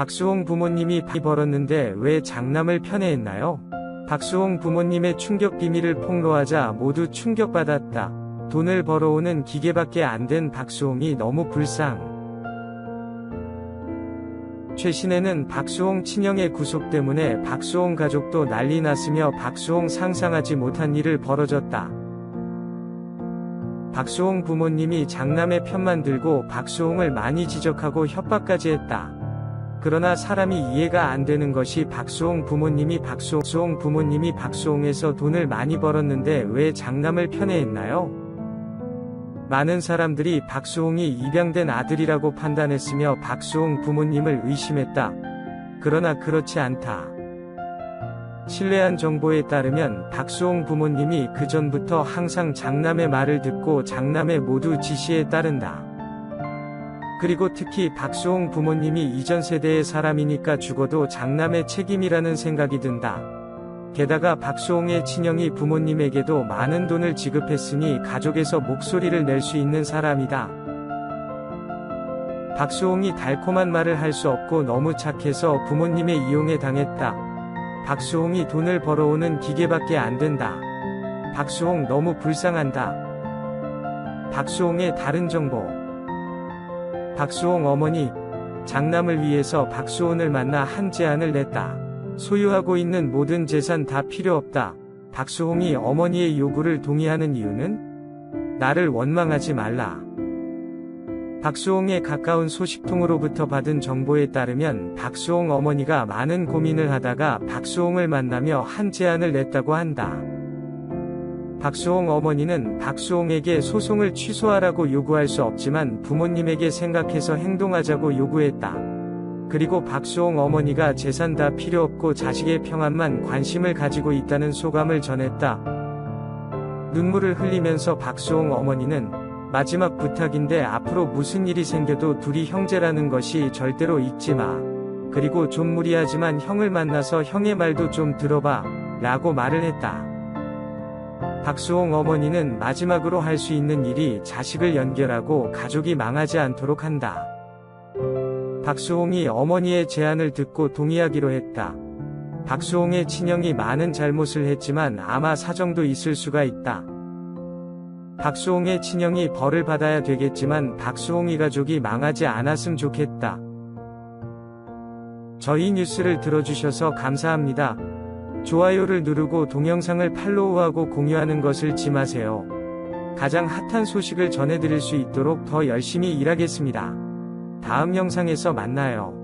박수홍 부모님이 비 벌었는데 왜 장남을 편애했나요? 박수홍 부모님의 충격 비밀을 폭로하자 모두 충격받았다. 돈을 벌어오는 기계밖에 안 된 박수홍이 너무 불쌍. 최신에는 박수홍 친형의 구속 때문에 박수홍 가족도 난리 났으며 박수홍 상상하지 못한 일을 벌어졌다. 박수홍 부모님이 장남의 편만 들고 박수홍을 많이 지적하고 협박까지 했다. 그러나 사람이 이해가 안 되는 것이 박수홍 부모님이 박수홍 부모님이 박수홍에서 돈을 많이 벌었는데 왜 장남을 편애했나요? 많은 사람들이 박수홍이 입양된 아들이라고 판단했으며 박수홍 부모님을 의심했다. 그러나 그렇지 않다. 신뢰한 정보에 따르면 박수홍 부모님이 그 전부터 항상 장남의 말을 듣고 장남의 모두 지시에 따른다. 그리고 특히 박수홍 부모님이 이전 세대의 사람이니까 죽어도 장남의 책임이라는 생각이 든다. 게다가 박수홍의 친형이 부모님에게도 많은 돈을 지급했으니 가족에서 목소리를 낼 수 있는 사람이다. 박수홍이 달콤한 말을 할 수 없고 너무 착해서 부모님의 이용에 당했다. 박수홍이 돈을 벌어오는 기계밖에 안 된다. 박수홍 너무 불쌍한다. 박수홍의 다른 정보. 박수홍 어머니, 장남을 위해서 박수홍을 만나 한 제안을 냈다. 소유하고 있는 모든 재산 다 필요 없다. 박수홍이 어머니의 요구를 동의하는 이유는? 나를 원망하지 말라. 박수홍의 가까운 소식통으로부터 받은 정보에 따르면 박수홍 어머니가 많은 고민을 하다가 박수홍을 만나며 한 제안을 냈다고 한다. 박수홍 어머니는 박수홍에게 소송을 취소하라고 요구할 수 없지만 부모님에게 생각해서 행동하자고 요구했다. 그리고 박수홍 어머니가 재산 다 필요 없고 자식의 평안만 관심을 가지고 있다는 소감을 전했다. 눈물을 흘리면서 박수홍 어머니는 마지막 부탁인데 앞으로 무슨 일이 생겨도 둘이 형제라는 것이 절대로 잊지 마. 그리고 좀 무리하지만 형을 만나서 형의 말도 좀 들어봐. 라고 말을 했다. 박수홍 어머니는 마지막으로 할 수 있는 일이 자식을 연결하고 가족이 망하지 않도록 한다. 박수홍이 어머니의 제안을 듣고 동의하기로 했다. 박수홍의 친형이 많은 잘못을 했지만 아마 사정도 있을 수가 있다. 박수홍의 친형이 벌을 받아야 되겠지만 박수홍이 가족이 망하지 않았음 좋겠다. 저희 뉴스를 들어주셔서 감사합니다. 좋아요를 누르고 동영상을 팔로우하고 공유하는 것을 잊지 마세요. 가장 핫한 소식을 전해드릴 수 있도록 더 열심히 일하겠습니다. 다음 영상에서 만나요.